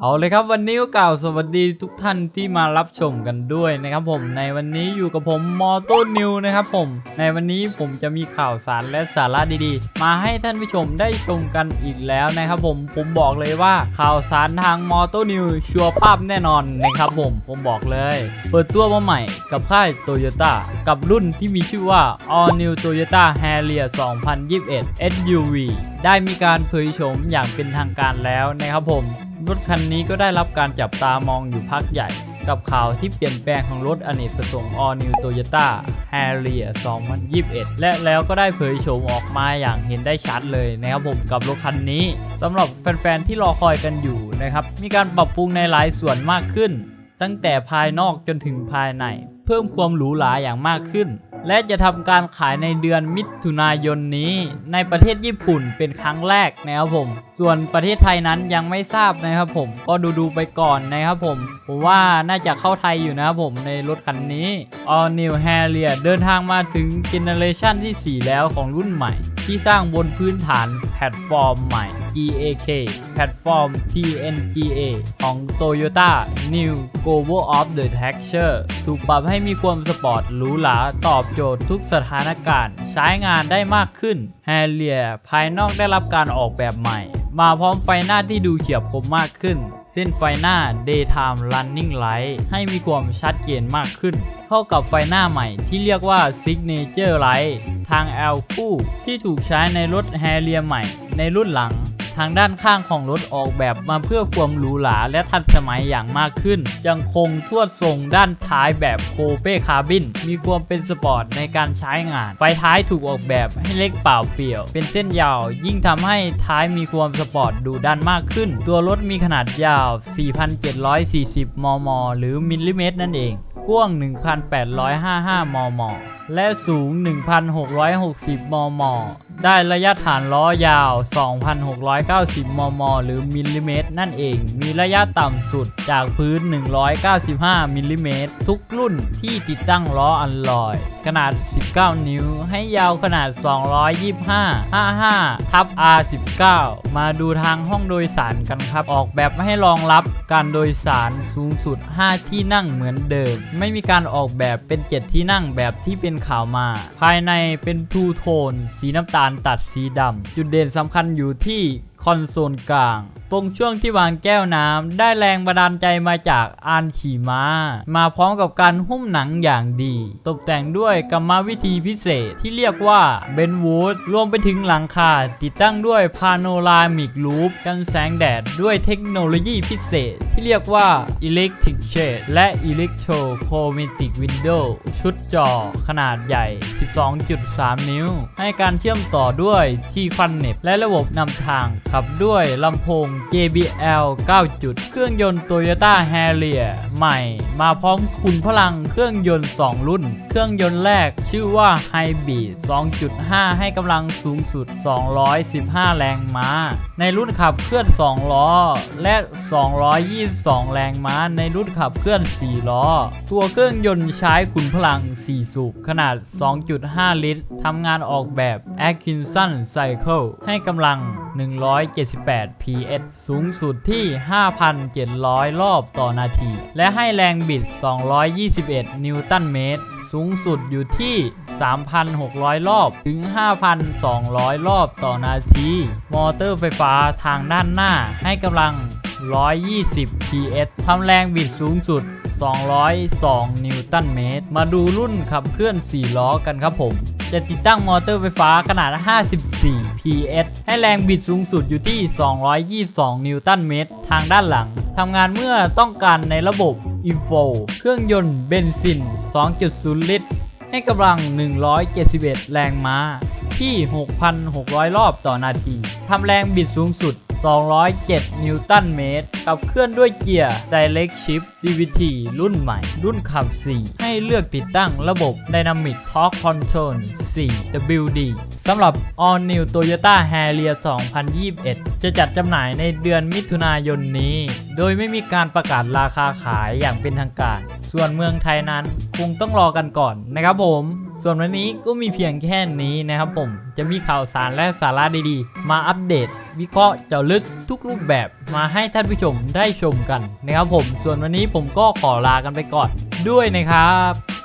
เอาเลยครับวันนี้ก็กล่าวสวัสดีทุกท่านที่มารับชมกันด้วยนะครับผมในวันนี้อยู่กับผมมอต้นิวนะครับผม ในวันนี้ผมจะมีข่าวสารและสาระดีๆ มาให้ท่านผู้ชมได้ชมกันอีกแล้วนะครับผมผมบอกเลยว่าข่าวสารทางมอต้นิวชัวร์ภาพแน่นอนนะครับผมผมบอกเลย เปิดตัวมาใหม่กับค่ายโตโยต้ากับรุ่นที่มีชื่อว่า All New Toyota Harrier 2021 SUV ได้มีการเผยโฉมอย่างเป็นทางการแล้วนะครับผม รถคันนี้ก็ได้รับการจับตามองอยู่พักใหญ่ กับข่าวที่เปลี่ยนแปลงของรถอเนกประสงค์ All New Toyota Harrier 2021 และแล้วก็ได้เผยโฉมออกมาอย่างเห็นได้ชัดเลยนะครับผมกับรถคันนี้สำหรับแฟนๆที่รอคอยกันอยู่นะครับ มีการปรับปรุงในหลายส่วนมากขึ้น ตั้งแต่ภายนอกจนถึงภายใน เพิ่มความหรูหราอย่างมากขึ้น และจะทำการขายในเดือนมิถุนายนนี้ ในประเทศญี่ปุ่นเป็นครั้งแรกนะครับผม ส่วนประเทศไทยนั้นยังไม่ทราบนะครับผมก็ดูดูๆไปก่อนนะครับผมผมว่าน่าจะเข้าไทยอยู่นะครับผมในรถคันนี้ All New Harrier เดินทางมาถึงเจเนเรชันที่ 4 แล้วของรุ่นใหม่ ที่สร้างบนพื้นฐานแพลตฟอร์มใหม่ GAK แพลตฟอร์ม TNGA ของ Toyota New g o v o of the Texture ถูกปรับให้มีความสปอร์ตหรูหราตอบโจทย์ทุกสถานการณ์ ใช้งานได้มากขึ้น Harrier ภายนอกได้รับการออกแบบใหม่ มาพร้อมไฟหน้าที่ดูเฉียบคมมากขึ้น เส้นไฟหน้า Daytime Running Light ให้มีความชัดเจนมากขึ้นเข้ากับไฟหน้าใหม่ที่เรียกว่า Signature Light ทาง L คู่ที่ถูกใช้ในรถ Harrier ใหม่ในรุ่นหลัง ทางด้านข้างของรถออกแบบมาเพื่อความหรูหราและทันสมัยอย่างมากขึ้น ยังคงทวดทรงด้านท้ายแบบโคเป้คาร์บิน มีความเป็นสปอร์ตในการใช้งาน ไฟท้ายถูกออกแบบให้เล็กเปล่าเปลี่ยว เป็นเส้นยาว ยิ่งทำให้ท้ายมีความสปอร์ตดูดันมากขึ้น ตัวรถมีขนาดยาว 4,740 มม หรือมิลลิเมตรนั่นเอง กว้าง 1,855 มม และสูง 1,660 มม ได้ระยะฐานล้อยาว 2,690 มม หรือมิลลิเมตรนั่นเอง มีระยะต่ำสุดจากพื้น 195 มิลลิเมตรทุกรุ่นที่ติดตั้งล้ออัลลอย ขนาด 19 นิ้ว ให้ยาวขนาด 225 55 ทับ R19 มาดูทางห้องโดยสารกันครับ ออกแบบให้รองรับการโดยสารสูงสุด 5 ที่นั่งเหมือนเดิม ไม่มีการออกแบบเป็น 7 ที่นั่งแบบที่เป็นข่าวมา ภายในเป็นทูโทนสีน้ำตาลการตัดสีดำจุดเด่นสำคัญอยู่ที่คอนโซลกลาง ตรงช่วงที่วางแก้วน้ำได้แรงบันดาลใจมาจากอานขี่ม้า มาพร้อมกับการหุ้มหนังอย่างดี ตกแต่งด้วยกรรมวิธีพิเศษที่เรียกว่าเบนวูดรวมไปถึงหลังคาติดตั้งด้วยพาโนรามิกลูปกันแสงแดดด้วยเทคโนโลยีพิเศษที่เรียกว่า Electric Shade และ Electro Chromatic Window ชุดจอขนาดใหญ่ 12.3 นิ้ว ให้การเชื่อมต่อด้วยที่ควันเน็บและระบบนำทางขับด้วยลำโพง JBL 9 จุด เครื่องยนต์ Toyota Harrier ใหม่ มาพร้อมคุณพลังเครื่องยนต์ 2 รุ่น เครื่องยนต์แรกชื่อว่า Hybrid 2.5 ให้กำลังสูงสุด 215 แรงม้า ในรุ่นขับเคลื่อน 2 ล้อ และ 222 แรงม้า ในรุ่นขับเคลื่อน 4 ล้อ ตัวเครื่องยนต์ใช้ขุนพลัง 4 สูบ ขนาด 2.5 ลิตรทำงานออกแบบ Atkinson Cycle ให้กำลัง 178 PS สูงสุดที่ 5,700 รอบต่อนาที และให้แรงบิด 221 นิวตันเมตร สูงสุดอยู่ที่ 3,600 รอบถึง 5,200 รอบต่อนาที มอเตอร์ไฟฟ้าทางด้านหน้าให้กำลัง 120 PS ทำแรงบิดสูงสุด 202 นิวตันเมตร มาดูรุ่นขับเคลื่อน 4 ล้อกันครับผม จะติดตั้งมอเตอร์ไฟฟ้าขนาด 54 PS ให้แรงบิดสูงสุดอยู่ที่ 222 นิวตันเมตร ทางด้านหลังทำงานเมื่อต้องการในระบบ Info เครื่องยนต์เบนซิน 2.0 ลิตร ให้กำลัง 171 แรงม้า ที่ 6,600 รอบต่อนาทีทำแรงบิดสูงสุด 207 นิวตันเมตร ขับเคลื่อนด้วยเกียร์ Direct Shift CVT รุ่นใหม่ รุ่นขับ 4 ให้เลือกติดตั้งระบบ Dynamic Torque Control 4 WD สำหรับ All New Toyota Harrier 2021 จะจัดจำหน่ายในเดือนมิถุนายนนี้ โดยไม่มีการประกาศราคาขายอย่างเป็นทางการ ส่วนเมืองไทยนั้นคงต้องรอกันก่อนนะครับผม ส่วนวันนี้ก็มีเพียงแค่นี้นะครับผม จะมีข่าวสารและสาระดีๆ มาอัปเดต วิเคราะห์เจาะลึกทุกรูปแบบมาให้ท่านผู้ชมได้ชมกันนะครับผม ส่วนวันนี้ผมก็ขอลากันไปก่อนด้วยนะครับ